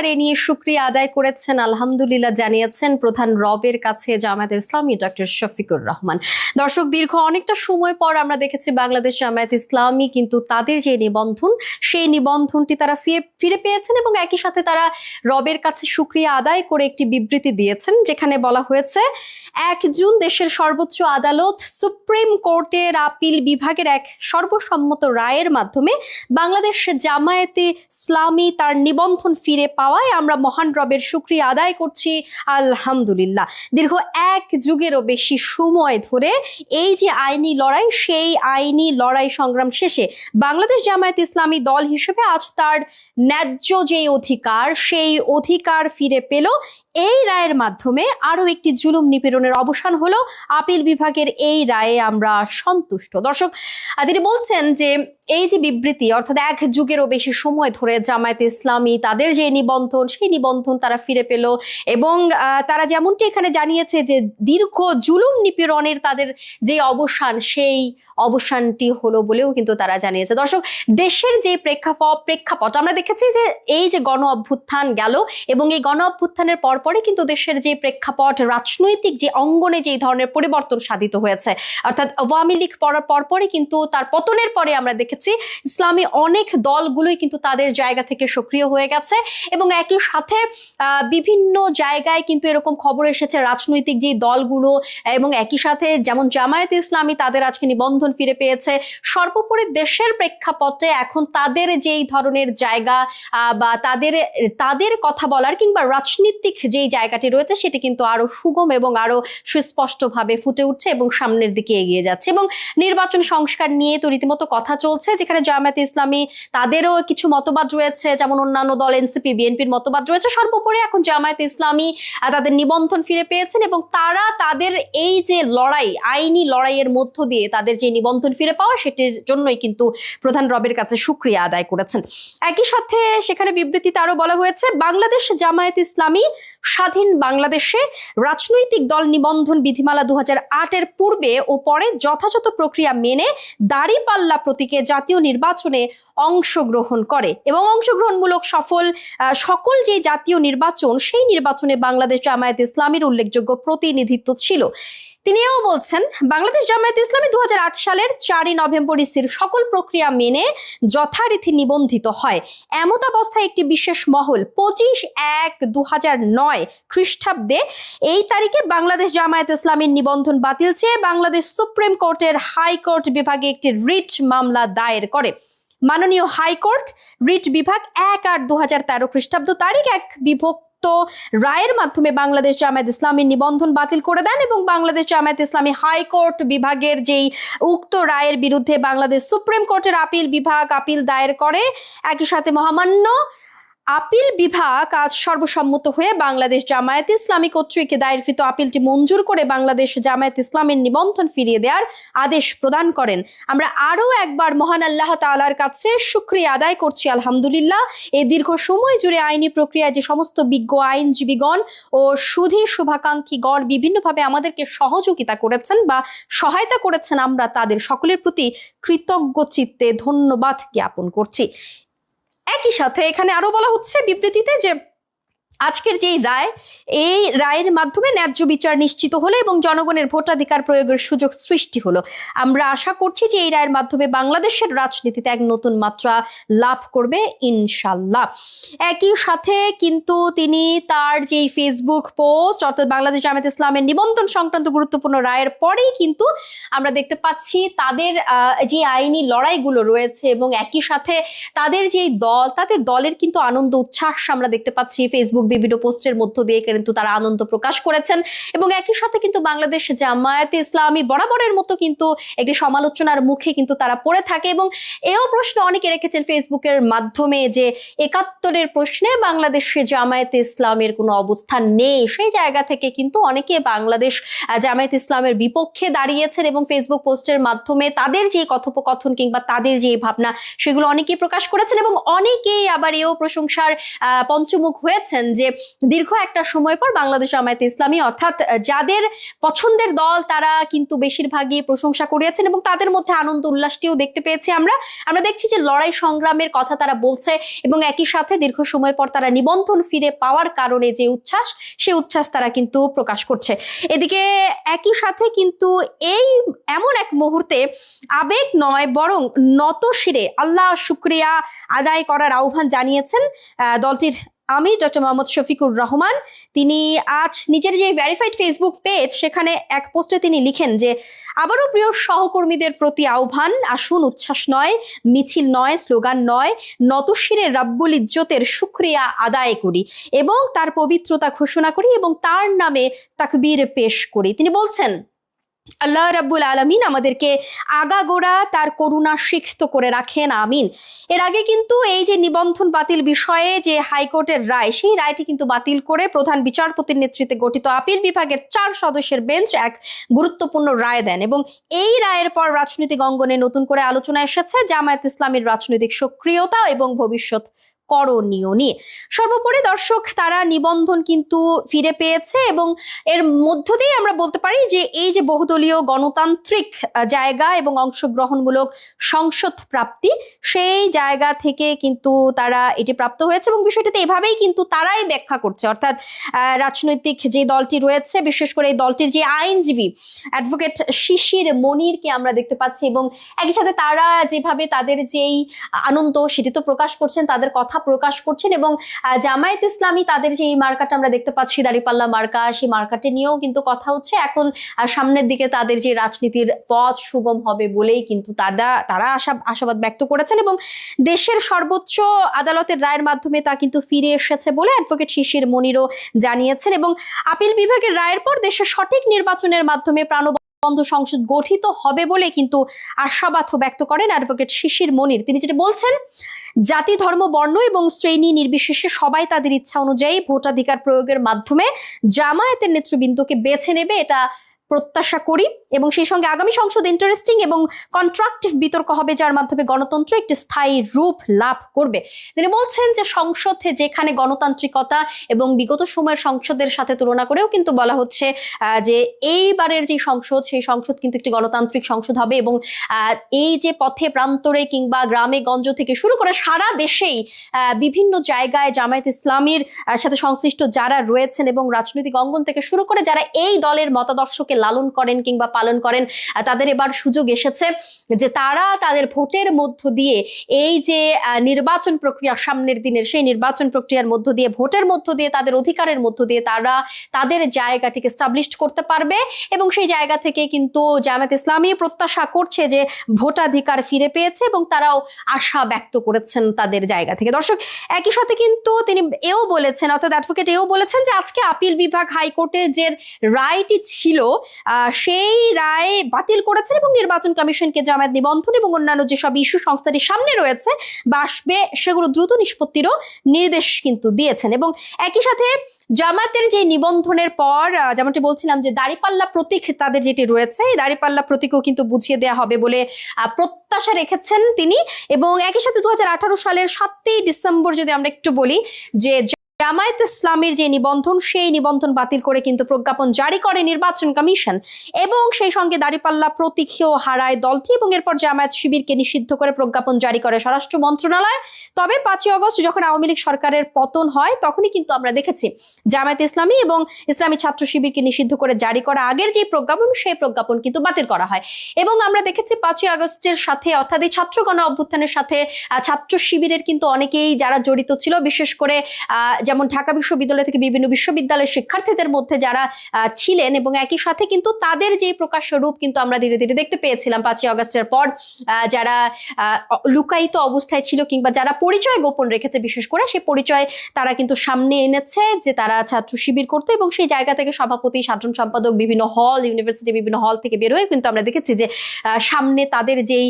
আর এ নিয়ে সুক্রিয়া আদায় করেছেন, আলহামদুলিল্লাহ জানিয়েছেন প্রধান রবের কাছে জামায়াত ইসলামী ডক্টর শফিকুর রহমান। দর্শক, দীর্ঘ অনেকটা সময় পর আমরা দেখেছি বাংলাদেশ জামায়াত ইসলামী কিন্তু তাদের যে নিবন্ধন, সেই নিবন্ধনটি তারা ফিরে পেয়েছেন এবং একই সাথে তারা রবের কাছে সুক্রিয়া আদায় করে একটি বিবৃতি দিয়েছেন, যেখানে বলা হয়েছে, এক জুন দেশের সর্বোচ্চ আদালত সুপ্রিম কোর্টের আপিল বিভাগের এক সর্বসম্মত রায়ের মাধ্যমে বাংলাদেশ জামায়াতে ইসলামী তার নিবন্ধন ফিরে পাওয়ায় আমরা মহান রবের সুক্রিয়া আদায় করছি, আলহামদুলিল্লাহ। দীর্ঘ এক যুগেরও বেশি সময় ধরে এই যে আইনি লড়াই, সেই আইনি লড়াই সংগ্রাম শেষে বাংলাদেশ জামায়াত ইসলামী দল হিসেবে আজ তার ন্যায্য যে অধিকার, সেই অধিকার ফিরে পেল। এই রায়ের মাধ্যমে আরও একটি জুলুম নিপীড়নের অবসান হলো। আপিল বিভাগের এই রায়ে আমরা সন্তুষ্ট। দর্শক তিনি বলছেন যে এই যে বিবৃতি, অর্থাৎ এক যুগেরও বেশি সময় ধরে জামায়াতে ইসলামী তাদের যে নিবন্ধন, সেই নিবন্ধন তারা ফিরে পেল এবং তারা যেমনটি এখানে জানিয়েছে যে দীর্ঘ জুলুম নিপীড়নের তাদের যে অবসান, সেই অবসানটি হলো বলেও কিন্তু তারা জানিয়েছে। দর্শক, দেশের যে প্রেক্ষাপট প্রেক্ষাপট, আমরা দেখেছি যে এই যে গণ অভ্যুত্থান গেল এবং এই গণ অভ্যুত্থানের পরপরই কিন্তু দেশের যে প্রেক্ষাপট, রাজনৈতিক যে অঙ্গনে যে ধরনের পরিবর্তন সাধিত হয়েছে। অর্থাৎ আওয়ামী লীগ পড়ার পরপরই কিন্তু তার পতনের পরে আমরা দেখেছি, ইসলামী অনেক দলগুলোই কিন্তু তাদের জায়গা থেকে সক্রিয় হয়ে গেছে এবং একই সাথে বিভিন্ন জায়গায় কিন্তু এরকম খবর এসেছে, রাজনৈতিক যে দলগুলো এবং একই সাথে যেমন জামায়াত ইসলামী তাদের আজকে নিবন্ধন ফিরে পেয়েছে। সর্বোপরি দেশের প্রেক্ষাপটে এখন তাদের যেই ধরনের জায়গা বা তাদের তাদের কথা বলার কিংবা রাজনীতিক যেই জায়গাটি রয়েছে সেটি কিন্তু আরও সুগম এবং আরও সুস্পষ্টভাবে ফুটে উঠছে এবং সামনের দিকে এগিয়ে যাচ্ছে এবং নির্বাচন সংস্কার নিয়ে তো রীতিমতো কথা চলছে, যেখানে জামায়াত ইসলামী তাদেরও কিছু মতবাদ রয়েছে, যেমন অন্যান্য দল, এনসিপি বিএনপির মতবাদ রয়েছে। সর্বোপরি এখন জামায়াত ইসলামী তাদের নিবন্ধন ফিরে পেয়েছেন এবং তারা তাদের এই যে লড়াই, আইনি লড়াইয়ের মধ্য দিয়ে তাদের যে নিবন্ধন ফিরে পাওয়া, সেটির জন্যই কিন্তু প্রধান রবের কাছে সুক্রিয়া আদায় করেছেন। একই সাথে সেখানে বিবৃতিতে আরও বলা হয়েছে, বাংলাদেশ জামায়াত ইসলামী স্বাধীন বাংলাদেশে রাজনৈতিক দল নিবন্ধন বিধিমালা দু এর পূর্বে ও পরে যথাযথ প্রক্রিয়া মেনে দাড়িপাল্লা প্রতীকে জাতীয় নির্বাচনে অংশগ্রহণ করে এবং অংশগ্রহণমূলক সফল সকল যে জাতীয় নির্বাচন, সেই নির্বাচনে বাংলাদেশ জামায়াত ইসলামের উল্লেখযোগ্য প্রতিনিধিত্ব ছিল। তিনিও বলছেন, বাংলাদেশ জামায়াত ইসলামী দুহাজার আট সালের চারই নভেম্বর ইসির সকল প্রক্রিয়া মেনে যথারীতি নিবন্ধিত হয়। এমত অবস্থায় একটি বিশেষ মহল পঁচিশ এক দু নয় খ্রিস্টাব্দে এই তারিখে বাংলাদেশ জামায়াত ইসলামীর নিবন্ধন বাতিল চেয়ে বাংলাদেশ সুপ্রিম কোর্টের হাইকোর্ট বিভাগে একটি রিট মামলা দায়ের করে। মাননীয় হাইকোর্ট রিট বিভাগ এক আট দু হাজার তেরো খ্রিস্টাব্দ তারিখ এক বিভক্ত রায়ের মাধ্যমে বাংলাদেশ জামায়াত ইসলামীর নিবন্ধন বাতিল করে দেন এবং বাংলাদেশ জামায়াত ইসলামী হাইকোর্ট বিভাগের যেই উক্ত রায়ের বিরুদ্ধে বাংলাদেশ সুপ্রিম কোর্টের আপিল বিভাগ আপিল দায়ের করে। একই সাথে মহামান্য আপিল বিভাগ আজ সর্বসম্মত হয়ে বাংলাদেশ জামায়াত ইসলামী কর্তৃক দায়েরকৃত আপিলটি মঞ্জুর করে বাংলাদেশ জামায়াত ইসলামের নিবন্ধন ফিরিয়ে দেওয়ার আদেশ প্রদান করেন। আমরা আরও একবার মহান আল্লাহ তালার কাছে সুক্রিয়া আদায় করছি, আলহামদুলিল্লাহ। এই দীর্ঘ সময় জুড়ে আইনি প্রক্রিয়ায় যে সমস্ত বিজ্ঞ আইনজীবীগণ ও সুধী শুভাকাঙ্ক্ষীগণ বিভিন্নভাবে আমাদেরকে সহযোগিতা করেছেন বা সহায়তা করেছেন, আমরা তাদের সকলের প্রতি কৃতজ্ঞ চিত্তে ধন্যবাদ জ্ঞাপন করছি। একই সাথে এখানে আরও বলা হচ্ছে বিবৃতিতে যে আজকের যেই রায়, এই রায়ের মাধ্যমে ন্যায্য বিচার নিশ্চিত হলো এবং জনগণের ভোটাধিকার প্রয়োগের সুযোগ সৃষ্টি হলো। আমরা আশা করছি যে এই রায়ের মাধ্যমে বাংলাদেশের রাজনীতিতে এক নতুন মাত্রা লাভ করবে ইনশাল্লাহ একই সাথে কিন্তু তিনি তার যেই ফেসবুক পোস্ট অর্থাৎ বাংলাদেশ জামাত ইসলামের নিবন্ধন সংক্রান্ত গুরুত্বপূর্ণ রায়ের পরেই কিন্তু আমরা দেখতে পাচ্ছি তাদের যে আইনি লড়াইগুলো রয়েছে এবং একই সাথে তাদের যেই দল, তাদের দলের কিন্তু আনন্দ, উচ্ছ্বাস আমরা দেখতে পাচ্ছি ফেসবুক বিভিন্ন পোস্টের মধ্য দিয়ে কিন্তু তারা আনন্দ প্রকাশ করেছেন। এবং একই সাথে কিন্তু বাংলাদেশ জামায়াতে ইসলামী বরাবরের মতো কিন্তু একটি সমালোচনার মুখে কিন্তু তারা পড়ে থাকে এবং এও প্রশ্ন অনেকে রেখেছেন ফেসবুকের মাধ্যমে যে একাত্তরের প্রশ্নে বাংলাদেশে জামায়াতে ইসলামের কোনো অবস্থান নেই। সেই জায়গা থেকে কিন্তু অনেকে বাংলাদেশ জামায়াত ইসলামের বিপক্ষে দাঁড়িয়েছেন এবং ফেসবুক পোস্টের মাধ্যমে তাদের যে কথোপকথন কিংবা তাদের যে ভাবনা, সেগুলো অনেকেই প্রকাশ করেছেন এবং অনেকেই আবার এও প্রশংসার পঞ্চমুখ হয়েছেন যে দীর্ঘ একটা সময় পর বাংলাদেশ জামায়াতে ইসলামী, অর্থাৎ যাদের পছন্দের দল তারা কিন্তু বেশিরভাগই প্রশংসা করিয়েছেন এবং তাদের মধ্যে আনন্দ উল্লাসটিও দেখতে পেয়েছি আমরা। আমরা দেখছি যে লড়াই সংগ্রামের কথা তারা বলছে এবং একই সাথে দীর্ঘ সময় পর তারা নিবন্ধন ফিরে পাওয়ার কারণে যে উচ্ছ্বাস সেই উচ্ছ্বাস তারা কিন্তু প্রকাশ করছে। এদিকে একই সাথে কিন্তু এই এমন এক মুহূর্তে আবেগ নয়, বরং নত শিরে আল্লাহ শুক্রিয়া আদায় করার আহ্বান জানিয়েছেন দলটির আমির, ডক্টর মোহাম্মদ শফিকুর রহমান। তিনি আজ নিজের যে ভেরিফাইড ফেসবুক পেজ সেখানে এক পোস্টে তিনি লিখেন যে, আবারও প্রিয় সহকর্মীদের প্রতি আহ্বান, আসুন উচ্ছ্বাস নয়, মিছিল নয়, স্লোগান নয়, নতশিরে রাব্বুল ইজ্জতের শুক্রিয়া আদায় করি এবং তার পবিত্রতা ঘোষণা করি এবং তার নামে তাকবীর পেশ করি। তিনি বলছেন আল্লাহ রাব্বুল আলমিন আমাদেরকে আগাগোড়া তার করুণা সিক্ত করে রাখেন, আমিন। এর আগে কিন্তু এই যে নিবন্ধন বাতিল বিষয়ে যে হাইকোর্টের রায়, সেই রায়টি কিন্তু বাতিল করে প্রধান বিচারপতির নেতৃত্বে গঠিত আপিল বিভাগের চার সদস্যের বেঞ্চ এক গুরুত্বপূর্ণ রায় দেন এবং এই রায়ের পর রাজনৈতিক অঙ্গনে নতুন করে আলোচনা এসেছে, জামায়াত ইসলামের রাজনৈতিক সক্রিয়তা এবং ভবিষ্যৎ করণীয় নিয়ে। সর্বোপরি দর্শক, তারা নিবন্ধন কিন্তু ফিরে পেয়েছে এবং এর মধ্য দিয়ে আমরা বলতে পারি যে এই যে বহুদলীয় গণতান্ত্রিক জায়গা এবং অংশগ্রহণমূলক সংসদ প্রাপ্তি, সেই জায়গা থেকে কিন্তু তারা এটি প্রাপ্ত হয়েছে এবং বিষয়টিতে এভাবেই কিন্তু তারাই ব্যাখ্যা করছে। অর্থাৎ রাজনৈতিক যে দলটি রয়েছে, বিশেষ করে এই দলটির যে আইনজীবী অ্যাডভোকেট শিশির মনিরকে আমরা দেখতে পাচ্ছি এবং একই সাথে তারা যেভাবে তাদের যেই আনন্দ সেটি তো প্রকাশ করছেন, তাদের কথা প্রকাশ করছেন এবং জামায়াত ইসলামী তাদের যে এই মার্কাটা আমরা দেখতে পাচ্ছি, দাঁড়িপাল্লা মার্কা, সেই মার্কাটি নিয়েও কিন্তু কথা হচ্ছে। এখন সামনের দিকে তাদের যে রাজনীতির পথ সুগম হবে বলেই কিন্তু তারা তারা আশা, আশাবাদ ব্যক্ত করেছেন এবং দেশের সর্বোচ্চ আদালতের রায়ের মাধ্যমে তা কিন্তু ফিরে এসেছে বলে অ্যাডভোকেট শিশির মনিরও জানিয়েছেন এবং, আপিল বিভাগের রায়ের পর দেশের সঠিক নির্বাচনের মাধ্যমে প্রাণবন্ধ সংসদ গঠিত হবে বলে কিন্তু আশাবাদ ব্যক্ত করেন অ্যাডভোকেট শিশির মনির। তিনি যেটা বলছেন, জাতি, ধর্ম, বর্ণ এবং শ্রেণি নির্বিশেষে সবাই তাদের ইচ্ছা অনুযায়ী ভোটাধিকার প্রয়োগের মাধ্যমে জামায়াতের নেতৃবৃন্দকে বেছে নেবে এটা প্রত্যাশা করি এবং সেই সঙ্গে আগামী সংসদ ইন্টারেস্টিং এবং কন্ট্রাক্টিভ বিতর্ক হবে, যার মাধ্যমে গণতন্ত্র একটি স্থায়ী রূপ লাভ করবে। তিনি বলছেন যে সংসদে যেখানে গণতান্ত্রিকতা এবং বিগত সময়ের সংসদের সাথে তুলনা করেও কিন্তু বলা হচ্ছে যে এইবারের যে সংসদ, সেই সংসদ কিন্তু একটি গণতান্ত্রিক সংসদ হবে এবং এই যে পথে প্রান্তরে কিংবা গ্রামে গঞ্জ থেকে শুরু করে সারা দেশেই বিভিন্ন জায়গায় জামায়াত ইসলামীর সাথে সংশ্লিষ্ট যারা রয়েছেন এবং রাজনৈতিক অঙ্গন থেকে শুরু করে যারা এই দলের মতাদর্শকে লালন করেন কিংবা পালন করেন তাদের এবার সুযোগ এসেছে যে তারা তাদের ভোটের মধ্য দিয়ে এই যে নির্বাচন প্রক্রিয়া, সামনের দিনের সেই নির্বাচন প্রক্রিয়ার মধ্য দিয়ে, ভোটের মধ্য দিয়ে, তাদের অধিকারের মধ্য দিয়ে তারা তাদের জায়গাটিকে স্টাবলিশ করতে পারবে এবং সেই জায়গা থেকে কিন্তু জামায়াত ইসলামী প্রত্যাশা করছে যে ভোটাধিকার ফিরে পেয়েছে এবং তারাও আশা ব্যক্ত করেছেন তাদের জায়গা থেকে। দর্শক, একই সাথে কিন্তু তিনি এও বলেছেন, অর্থাৎ অ্যাডভোকেট এও বলেছেন যে আজকে আপিল বিভাগ হাইকোর্টের যে রায়টি ছিল সেই রায় বাতিল করেছেন এবং নির্বাচন কমিশনকে জামায়াত নিবন্ধন এবং অন্যান্য যেসব ইস্যু সংস্থাটির সামনে রয়েছে বা আসবে সেগুলো দ্রুত নিষ্পত্তিরও নির্দেশ কিন্তু দিয়েছেন। এবং একই সাথে জামাতের যে নিবন্ধনের পর যেমনটি বলছিলাম যে দাড়িপাল্লা প্রতীক তাদের যেটি রয়েছে, এই দাড়িপাল্লা প্রতীকও কিন্তু বুঝিয়ে দেওয়া হবে বলে প্রত্যাশা রেখেছেন তিনি। এবং একই সাথে দু হাজার আঠারো সালের সাতই ডিসেম্বর যদি আমরা একটু বলি যে জামায়াত ইসলামের যে নিবন্ধন, সেই নিবন্ধন বাতিল করে কিন্তু প্রজ্ঞাপন জারি করে নির্বাচন কমিশন এবং সেই সঙ্গে দাঁড়িপাল্লা প্রতীকীয় হারায় দলটি এবং এরপর জামায়াত শিবিরকে নিষিদ্ধ করে প্রজ্ঞাপন জারি করে স্বরাষ্ট্র মন্ত্রণালয়। তবে পাঁচই অগস্ট যখন আওয়ামী লীগ সরকারের পতন হয়, তখনই কিন্তু আমরা দেখেছি জামায়াত ইসলামী এবং ইসলামী ছাত্র শিবিরকে নিষিদ্ধ করে জারি করা আগের যে প্রজ্ঞাপন, সেই প্রজ্ঞাপন কিন্তু বাতিল করা হয়। এবং আমরা দেখেছি পাঁচই আগস্টের সাথে, অর্থাৎ এই ছাত্র গণ অভ্যুত্থানের সাথে ছাত্র শিবিরের কিন্তু অনেকেই যারা জড়িত ছিল, বিশেষ করে যেমন ঢাকা বিশ্ববিদ্যালয় থেকে বিভিন্ন বিশ্ববিদ্যালয়ের শিক্ষার্থীদের মধ্যে যারা ছিলেন এবং একই সাথে কিন্তু তাদের যে প্রকাশ্য রূপ কিন্তু আমরা ধীরে ধীরে দেখতে পেয়েছিলাম পাঁচই আগস্টের পর যারা লুকায়িত অবস্থায় ছিল কিংবা যারা পরিচয় গোপন রেখেছে বিশেষ করে সেই পরিচয় তারা কিন্তু সামনে এনেছে যে তারা ছাত্র শিবির করতো এবং সেই জায়গা থেকে সভাপতি, সাধারণ সম্পাদক, বিভিন্ন হল ইউনিভার্সিটি বিভিন্ন হল থেকে বের হয়ে কিন্তু আমরা দেখেছি যে সামনে তাদের যেই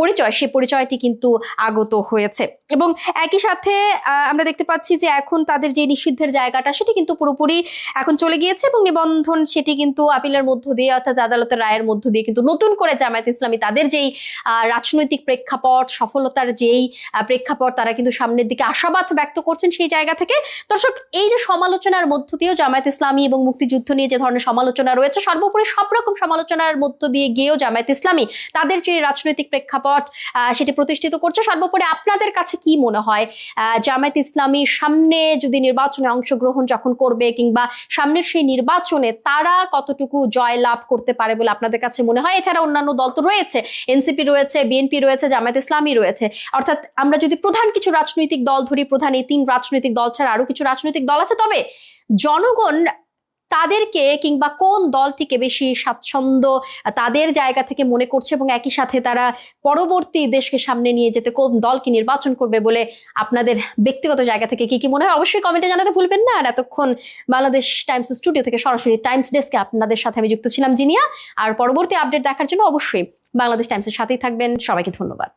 পরিচয় সেই পরিচয়টি কিন্তু আগত হয়েছে। এবং একই সাথে আমরা দেখতে পাচ্ছি যে এখন তাদের তাদের যে নিষিদ্ধের জায়গাটা, সেটি কিন্তু পুরোপুরি এখন চলে গিয়েছে এবং নিবন্ধন সেটি কিন্তু আপিলের মধ্য দিয়ে, অর্থাৎ আদালতের রায়ের মধ্য দিয়ে কিন্তু নতুন করে জামায়াত ইসলামী তাদের যেই রাজনৈতিক প্রেক্ষাপট, সফলতার যেই প্রেক্ষাপট, তারা কিন্তু সামনের দিকে আশাবাদ ব্যক্ত করছেন সেই জায়গা থেকে। দর্শক, এই যে সমালোচনার মধ্য দিয়েও জামায়াত ইসলামী এবং মুক্তিযুদ্ধ নিয়ে যে ধরনের সমালোচনা রয়েছে, সর্বোপরি সব রকম সমালোচনার মধ্য দিয়ে গিয়েও জামায়াত ইসলামী তাদের যে রাজনৈতিক প্রেক্ষাপট সেটি প্রতিষ্ঠিত করছে। সর্বোপরি আপনাদের কাছে কি মনে হয়? জামায়াত ইসলামী সামনে যদি নির্বাচনে অংশগ্রহণ যখন করবে কিংবা সামনের সেই নির্বাচনে তারা কতটুকু জয় লাভ করতে পারে বলে আপনাদের কাছে মনে হয়? এছাড়া অন্যান্য দল তো রয়েছে। এনসিপি রয়েছে, বিএনপি রয়েছে, জামায়াত ইসলামী রয়েছে। অর্থাৎ আমরা যদি প্রধান কিছু রাজনৈতিক দল ধরি, প্রধান এই তিন রাজনৈতিক দল ছাড়া আরও কিছু রাজনৈতিক দল আছে, তবে জনগণ তাদেরকে কিংবা কোন দলটিকে বেশি স্বাচ্ছন্দ্য, তাদের জায়গা থেকে মনে করছে এবং একই সাথে তারা পরবর্তী দেশকে সামনে নিয়ে যেতে কোন দলকে নির্বাচন করবে বলে আপনাদের ব্যক্তিগত জায়গা থেকে কি কি মনে হয়? অবশ্যই কমেন্টে জানাতে ভুলবেন না। আর এতক্ষণ বাংলাদেশ টাইমস স্টুডিও থেকে সরাসরি টাইমস ডেস্কে আপনাদের সাথে আমি যুক্ত ছিলাম জিনিয়া। আর পরবর্তী আপডেট দেখার জন্য অবশ্যই বাংলাদেশ টাইমসের সাথেই থাকবেন। সবাইকে ধন্যবাদ।